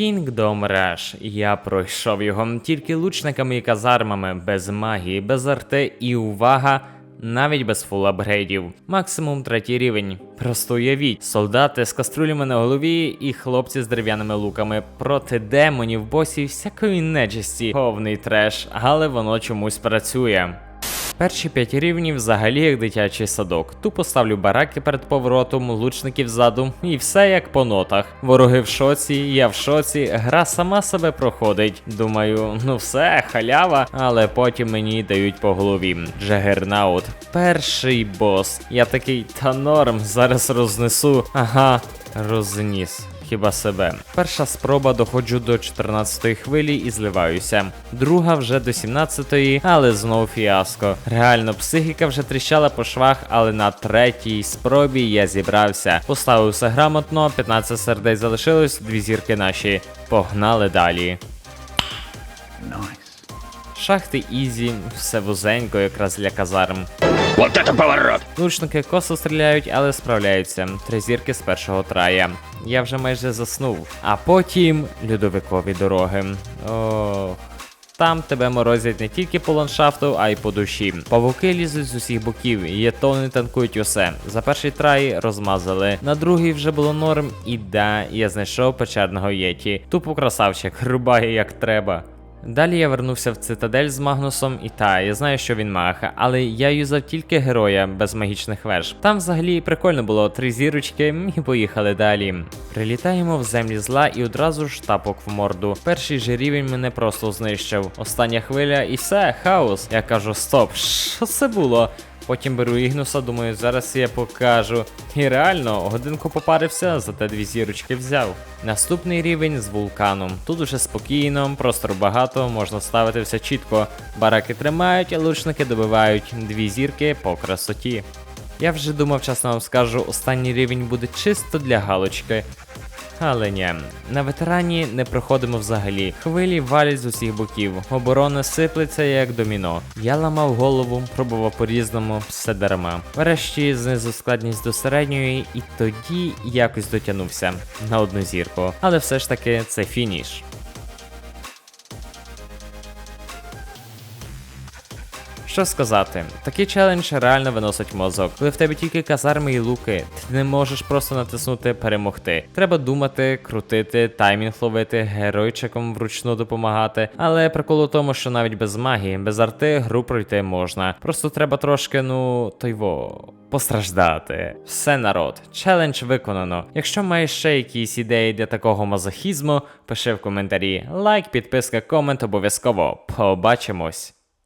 Kingdom Rush. Я пройшов його тільки лучниками і казармами, без магії, без арти і увага. Навіть без фул апгрейдів. Максимум третій рівень. Просто уявіть, солдати з каструлями на голові і хлопці з дерев'яними луками проти демонів, босів, всякої нечисті. Повний треш, але воно чомусь працює. Перші п'ять рівнів взагалі як дитячий садок. Тупо ставлю бараки перед поворотом, лучників ззаду, і все як по нотах. Вороги в шоці, я в шоці, гра сама себе проходить. Думаю, ну все, халява, але потім мені дають по голові. Джагернаут. Перший бос. Я такий, та норм, зараз рознесу. Ага, розніс. Хіба себе. Перша спроба доходжу до 14-ї хвилі і зливаюся. Друга вже до 17-ї, але знов фіаско. Реально, психіка вже тріщала по швах, але на третій спробі я зібрався. Поставив все грамотно, 15 сердець залишилось, дві зірки наші. Погнали далі. Шахти ізі, все вузенько, якраз для казарм. Вот это поворот! Лучники косо стріляють, але справляються. Три зірки з першого трая. Я вже майже заснув. А потім льодовикові дороги. Ох. Там тебе морозять не тільки по ландшафту, а й по душі. Павуки лізуть з усіх боків, і тони танкують усе. За перший трай розмазали. На другий вже було норм, і да, я знайшов печерного єті. Тупо красавчик, рубає як треба. Далі я вернувся в цитадель з Магнусом, і та, я знаю, що він маг, але я юзав тільки героя без магічних веж. Там взагалі прикольно було три зірочки, і поїхали далі. Прилітаємо в землі зла і одразу ж тапок в морду. Перший же рівень мене просто знищив. Остання хвиля і все, хаос. Я кажу, стоп, що це було? Потім беру Ігнуса, думаю, зараз я покажу. І реально, годинку попарився, зате дві зірочки взяв. Наступний рівень з вулканом. Тут уже спокійно, простору багато, можна ставити все чітко. Бараки тримають, а лучники добивають дві зірки по красоті. Я вже думав, чесно вам скажу, останній рівень буде чисто для галочки. Ні, на ветерані не проходимо взагалі. Хвилі валять з усіх боків. Оборона сиплеться як доміно. Я ламав голову, пробував по-різному, все дарма. Врешті знизу складність до середньої, і тоді якось дотягнувся на одну зірку. Але все ж таки це фініш. Що сказати, такий челендж реально виносить мозок. Коли в тебе тільки казарми і луки, ти не можеш просто натиснути перемогти. Треба думати, крутити, таймінг ловити, геройчиком вручну допомагати. Але прикол у тому, що навіть без магії, без арти гру пройти можна. Просто треба трошки, ну, тойво. Постраждати. Все народ, челендж виконано. Якщо маєш ще якісь ідеї для такого мазохізму, пиши в коментарі. Лайк, підписка, комент обов'язково. Побачимось.